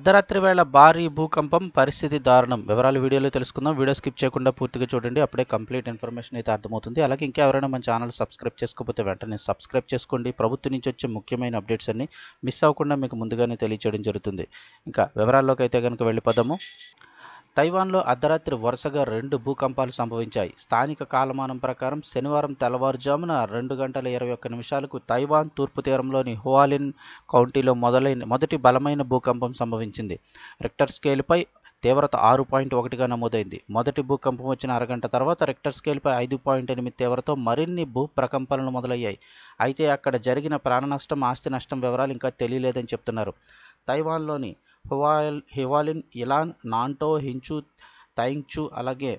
అర్ధరాత్రి వేళ భారీ భూకంపం పరిస్థితి దారుణం. వివరాలు వీడియోలో తెలుసుకుందాం. వీడియో స్కిప్ చేయకుండా పూర్తిగా చూడండి. అప్పుడే కంప్లీట్ ఇన్ఫర్మేషన్ అయితే అర్థమవుతుంది. అలాగే ఇంకా ఎవరైనా మన ఛానల్ సబ్స్క్రైబ్ చేసుకోకపోతే వెంటనే సబ్స్క్రైబ్ చేసుకోండి. ప్రభుత్వం నుంచి వచ్చే ముఖ్యమైన అప్డేట్స్ అన్ని మిస్ అవ్వకుండా మీకు ముందుగానే తెలియచేయడం జరుగుతుంది. ఇంకా వివరాల్లోకి అయితే కనుక వెళ్ళిపోదాము. తైవాన్లో అర్ధరాత్రి వరుసగా రెండు భూకంపాలు సంభవించాయి. స్థానిక కాలమానం ప్రకారం శనివారం తెల్లవారుజామున రెండు గంటల ఇరవై ఒక్క నిమిషాలకు తైవాన్ తూర్పు తీరంలోని హువాలిన్ కౌంటీలో మొదలైన మొదటి బలమైన భూకంపం సంభవించింది. రిక్టర్ స్కేల్పై తీవ్రత ఆరు పాయింట్ ఒకటిగా నమోదైంది. మొదటి భూకంపం వచ్చిన అరగంట తర్వాత రిక్టర్ స్కేల్పై ఐదు పాయింట్ ఎనిమిది తీవ్రతో మరిన్ని భూ ప్రకంపనలు మొదలయ్యాయి. అయితే అక్కడ జరిగిన ప్రాణ నష్టం ఆస్తి నష్టం వివరాలు ఇంకా తెలియలేదని చెప్తున్నారు. తైవాన్లోని హువాల్ హివాలిన్ ఇలాన్ నాంటో హించు తైంగ్చు అలాగే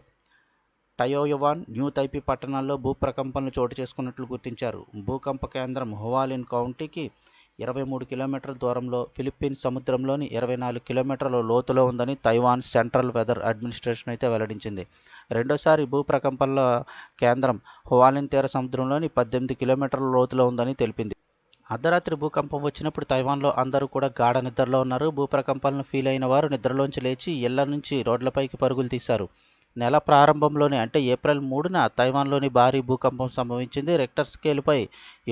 టయోయవాన్ న్యూ తైపీ పట్టణాల్లో భూప్రకంపనలు చోటు చేసుకున్నట్లు గుర్తించారు. భూకంప కేంద్రం హువాలిన్ కౌంటీకి ఇరవై మూడు కిలోమీటర్ల దూరంలో ఫిలిప్పీన్స్ సముద్రంలోని ఇరవై నాలుగు కిలోమీటర్ల లోతులో ఉందని తైవాన్ సెంట్రల్ వెదర్ అడ్మినిస్ట్రేషన్ అయితే వెల్లడించింది. రెండోసారి భూప్రకంపనల కేంద్రం హువాలిన్ తీర సముద్రంలోని పద్దెనిమిది కిలోమీటర్ల లోతులో ఉందని తెలిపింది. అర్ధరాత్రి భూకంపం వచ్చినప్పుడు తైవాన్లో అందరూ కూడా గాఢ నిద్రలో ఉన్నారు. భూప్రకంపాలను ఫీల్ అయిన వారు నిద్రలోంచి లేచి ఇళ్ళ నుంచి రోడ్లపైకి పరుగులు తీశారు. నెల ప్రారంభంలోనే అంటే ఏప్రిల్ మూడున తైవాన్లోని భారీ భూకంపం సంభవించింది. రెక్టర్ స్కేల్పై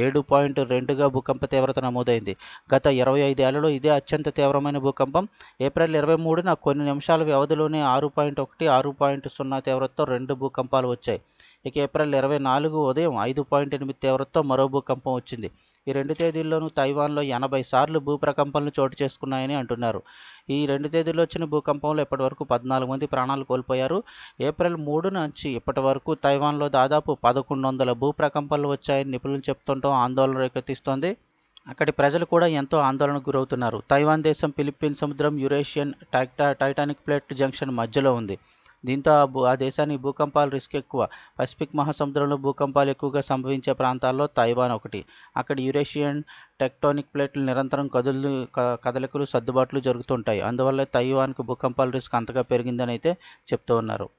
ఏడు పాయింట్ రెండుగా భూకంప తీవ్రత నమోదైంది. గత ఇరవై ఐదేళ్ళలో ఇదే అత్యంత తీవ్రమైన భూకంపం. ఏప్రిల్ ఇరవై మూడున కొన్ని నిమిషాల వ్యవధిలోనే ఆరు పాయింట్ ఒకటి ఆరు పాయింట్ సున్నా తీవ్రతతో రెండు భూకంపాలు వచ్చాయి. ఇక ఏప్రిల్ ఇరవై నాలుగు ఉదయం ఐదు పాయింట్ ఎనిమిది తీవ్రతతో మరో భూకంపం వచ్చింది. ఈ రెండు తేదీల్లోనూ తైవాన్లో ఎనభై సార్లు భూప్రకంపనలు చోటు చేసుకున్నాయని అంటున్నారు. ఈ రెండు తేదీల్లో వచ్చిన భూకంపంలో ఇప్పటివరకు పద్నాలుగు మంది ప్రాణాలు కోల్పోయారు. ఏప్రిల్ మూడు నుంచి ఇప్పటి వరకు తైవాన్లో దాదాపు పదకొండు వందల భూప్రకంపనలు వచ్చాయని నిపుణులు చెప్తుండటం ఆందోళన రేకెత్తిస్తోంది. అక్కడి ప్రజలు కూడా ఎంతో ఆందోళనకు గురవుతున్నారు. తైవాన్ దేశం ఫిలిప్పీన్ సముద్రం యురేషియన్ టైటా టైటానిక్ ప్లేట్ జంక్షన్ మధ్యలో ఉంది. దీంతో ఆ భూ ఆ దేశానికి భూకంపాల రిస్క్ ఎక్కువ. పసిఫిక్ మహాసముద్రంలో భూకంపాలు ఎక్కువగా సంభవించే ప్రాంతాల్లో తైవాన్ ఒకటి. అక్కడ యురేషియన్ టెక్టోనిక్ ప్లేట్లు నిరంతరం కదులు కదలికలు సర్దుబాట్లు జరుగుతుంటాయి. అందువల్ల తైవాన్కు భూకంపాల రిస్క్ అంతగా పెరిగిందని అయితే చెప్తూ ఉన్నారు.